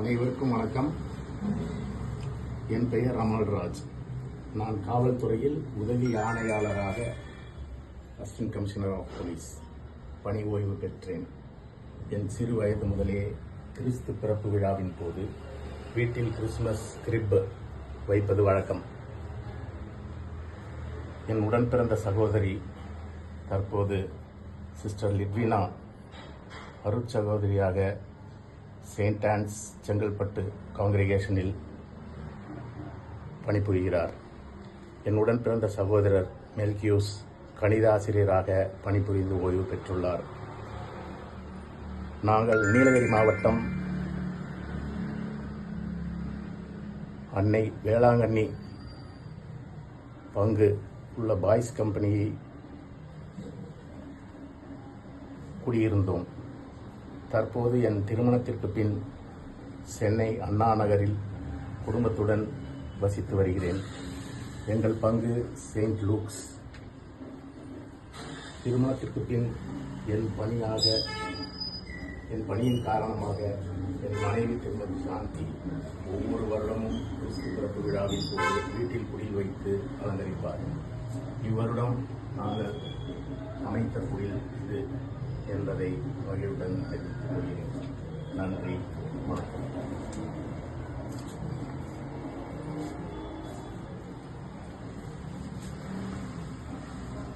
அனைவருக்கும் வணக்கம். என் பெயர் அமல்ராஜ் நான் காவல்துறையில் உதவி ஆணையாளராக அசிஸ்டன்ட் கமிஷனர் ஆஃப் போலீஸ் பணி ஓய்வு பெற்றேன். என் சிறு வயது முதலே கிறிஸ்து பிறப்பு விழாவின் போது வீட்டில் கிறிஸ்துமஸ் கிரிப் வைப்பது வழக்கம். என் உடன் பிறந்த சகோதரி தற்போது சிஸ்டர் லிட்வினா அருட்சகோதரியாக செயின்ட் ஆன்ஸ் செங்கல்பட்டு காங்கிரிகேஷனில் பணிபுரிகிறார். என்னுடன் பிறந்த சகோதரர் மெல்கியூஸ் கணித ஆசிரியராக பணிபுரிந்து ஓய்வு பெற்றுள்ளார். நாங்கள் நீலகிரி மாவட்டம் அன்னை வேளாங்கண்ணி பங்கு உள்ள பாய்ஸ் கம்பெனியை குடியிருந்தோம். தற்போது என் திருமணத்திற்கு பின் சென்னை அண்ணா நகரில் குடும்பத்துடன் வசித்து வருகிறேன். எங்கள் பங்கு செயின்ட் லூக்ஸ். திருமணத்திற்கு பின் என் பணியாக என் பணியின் காரணமாக என் மனைவி திருமதி சாந்தி ஒவ்வொரு வருடமும் கிறிஸ்து பிறப்பு விழாவின் போது வீட்டில் குடில் வைத்து அலங்கரிப்பார். இவ்வருடம் நாங்கள் அமைத்த குடில் இது என்பதை மகிழ்வுடன் தெரிவித்துக் கொள்கிறேன். நன்றி வணக்கம்.